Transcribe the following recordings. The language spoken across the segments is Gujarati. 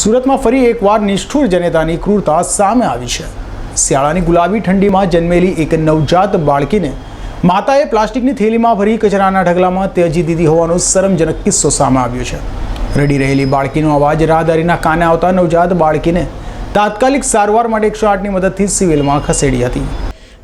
સુરતમાં ફરી એકવાર નિષ્ઠુર જનેતાની ક્રૂરતા સામે આવી છે. શિયાળાની ગુલાબી ઠંડીમાં જન્મેલી એક નવજાત બાળકીને માતાએ પ્લાસ્ટિકની થેલીમાં ભરી કચરાના ઢગલામાં ત્યજી દીધી હોવાનો શરમજનક કિસ્સો સામે આવ્યો છે. રડી રહેલી બાળકીનો અવાજ રાહદારીના કાને આવતા નવજાત બાળકીને તાત્કાલિક સારવાર માટે એકસો આઠની મદદથી સિવિલમાં ખસેડી હતી.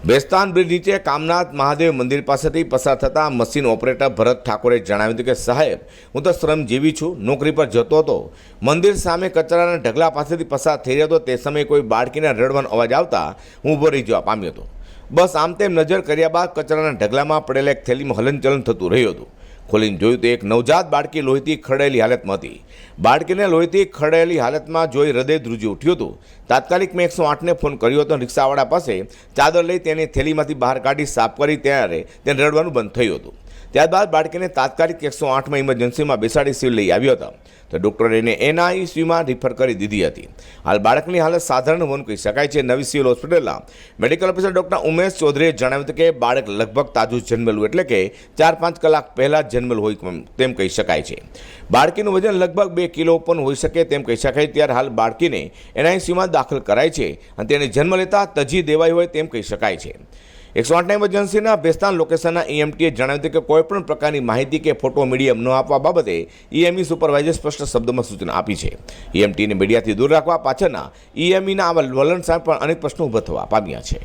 બેસ્તાન બ્રિજ નીચે કામનાથ મહાદેવ મંદિર પાસેથી પસાર થતા મશીન ઓપરેટર ભરત ઠાકોરે જણાવ્યું હતું કે, સાહેબ, હું તો શ્રમજીવી છું, નોકરી પર જતો હતો. મંદિર સામે કચરાના ઢગલા પાસેથી પસાર થઈ રહ્યો હતો. તે સમયે કોઈ બાળકીના રડવાનો અવાજ આવતા હું ઊભો રહી જવા પામ્યો હતો. બસ આમ તેમ નજર કર્યા બાદ કચરાના ઢગલામાં પડેલા એક થેલીમાં હલનચલન થતું રહ્યું હતું. ખોલીને જોયું તો એક નવજાત બાળકી લોહીથી ખરડાયેલી હાલતમાં હતી. બાળકીને લોહીથી ખરડાયેલી હાલતમાં જોઈ હૃદય ધ્રુજી ઉઠ્યું હતું. તાત્કાલિક મેં એકસો આઠને ફોન કર્યો હતો રિક્ષાવાળા પાસે ચાદર લઈ તેની થેલીમાંથી બહાર કાઢી સાફ કરી ત્યારે તેને રડવાનું બંધ થયું હતું. ત્યારબાદ બાળકીને તાત્કાલિક એકસો આઠમાં ઇમરજન્સીમાં બેસાડી સિવિલ લઈ આવ્યો હતો. તો ડૉક્ટરે એને એનઆઈસીયુમાં રિફર કરી દીધી હતી. હાલ બાળકની હાલત સાધારણ હોવાનું કહી શકાય છે. નવી સિવિલ હોસ્પિટલના મેડિકલ ઓફિસર ડૉક્ટર ઉમેશ ચૌધરીએ જણાવ્યું હતું કે બાળક લગભગ તાજું જન્મેલું એટલે કે ચાર પાંચ કલાક પહેલાં જ જન્મેલું હોય તેમ કહી શકાય છે. બાળકીનું વજન લગભગ બે કિલો પણ હોઈ શકે તેમ કહી શકાય. ત્યારે હાલ બાળકીને એનઆઈસીયુમાં દાખલ કરાય છે અને તેને જન્મ લેતા તજી દેવાઈ હોય તેમ કહી શકાય છે. એકસો આઠના એજન્સીના બેસ્તાન લોકેશનના ઈએમટીએ જણાવ્યું હતું કે કોઈપણ પ્રકારની માહિતી કે ફોટો મીડિયમ ન આપવા બાબતે ઈએમઈ સુપરવાઇઝર સ્પષ્ટ શબ્દોમાં સૂચના આપી છે. ઈએમટીને મીડિયાથી દૂર રાખવા પાછળના ઈએમઈના આવા વલણ સામે પણ અનેક પ્રશ્નો ઊભા થવા પામ્યા છે.